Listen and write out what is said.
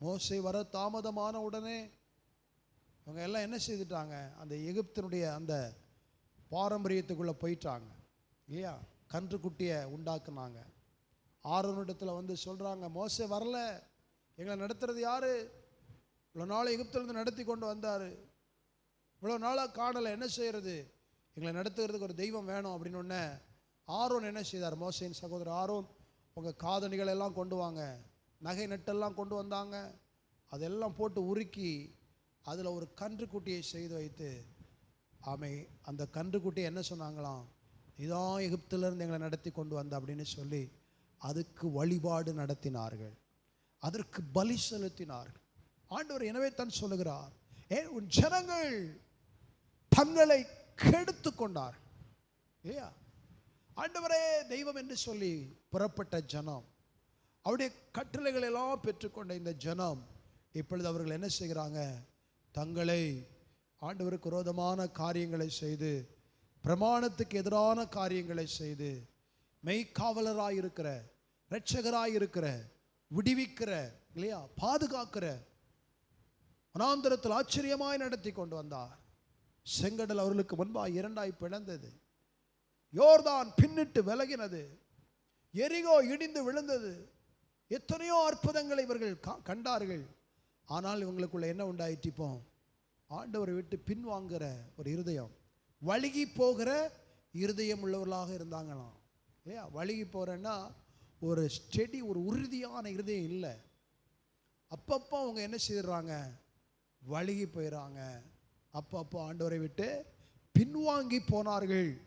மோசை வர தாமதமான உடனே அவங்க எல்லாம் என்ன செய்துட்டாங்க? அந்த எகிப்தினுடைய அந்த பாரம்பரியத்துக்குள்ளே போயிட்டாங்க. இல்லையா? கன்றுக்குட்டியை உண்டாக்குனாங்க. ஆரோனிடத்தில் வந்து சொல்கிறாங்க மோசை வரல. எங்களை நடத்துறது யார்? இவ்வளோ நாள் எகிப்திலிருந்து நடத்தி கொண்டு வந்தார். இவ்வளோ நாளாக காணலை. என்ன செய்கிறது எங்களை நடத்துகிறதுக்கு ஒரு தெய்வம் வேணும். அப்படின்னு ஒன்று ஆரோன் என்ன செய்தார்? மோசையின் சகோதரர் ஆரோன் உங்கள் காதணிகள் எல்லாம் கொண்டு வாங்க. நகை நட்டெல்லாம் கொண்டு வந்தாங்க. அதெல்லாம் போட்டு உருக்கி அதில் ஒரு கன்றுக்குட்டியை செய்து வைத்து ஆமை அந்த கன்றுக்குட்டியை என்ன சொன்னாங்களாம்? இதான் எகிப்திலிருந்து எங்களை நடத்தி கொண்டு வந்த அப்படின்னு சொல்லி அதுக்கு வழிபாடு நடத்தினார்கள். அதற்கு பலி செலுத்தினார்கள். ஆண்டவர் எனவே தான் சொல்லுகிறார் ஏ உன் ஜனங்கள் தங்களை கெடுத்து கொண்டார் இல்லையா? ஆண்டவரே தெய்வம் என்று சொல்லி புறப்பட்ட ஜனம் அவருடைய கட்டளைகள் எல்லாம் பெற்றுக்கொண்ட இந்த ஜனம் இப்பொழுது அவர்கள் என்ன செய்கிறாங்க? தங்களை ஆண்டவருக்கு விரோதமான காரியங்களை செய்து பிரமாணத்துக்கு எதிரான காரியங்களை செய்து மெய்க்காவலராய் இருக்கிற இரட்சகராக இருக்கிற விடுவிக்கிற இல்லையா? பாதுகாக்கிற வனாந்தரத்தில் ஆச்சரியமாய் நடத்தி கொண்டு வந்தார். செங்கடல் அவர்களுக்கு முன்பாக இரண்டாய் பிளந்தது. யோர்தான் பின்னிட்டு விலகினது. எரிகோ இடிந்து விழுந்தது. எத்தனையோ அற்புதங்களை இவர்கள் கண்டார்கள். ஆனால் இவங்களுக்குள்ள என்ன உண்டாயிற்று இப்போ? ஆண்டவரை விட்டு பின்வாங்குகிற ஒரு இருதயம். வழுகி போகிற இருதயம் உள்ளவர்களாக இருந்தாங்களாம். இல்லையா? வழுகி போகிறேன்னா ஒரு ஸ்டெடி ஒரு உறுதியான இருதயம் இல்லை. அப்பப்போ அவங்க என்ன செய்துடுறாங்க வழுகி போயிடுறாங்க அப்பப்போ ஆண்டவரை விட்டு பின்வாங்கி போனார்கள்.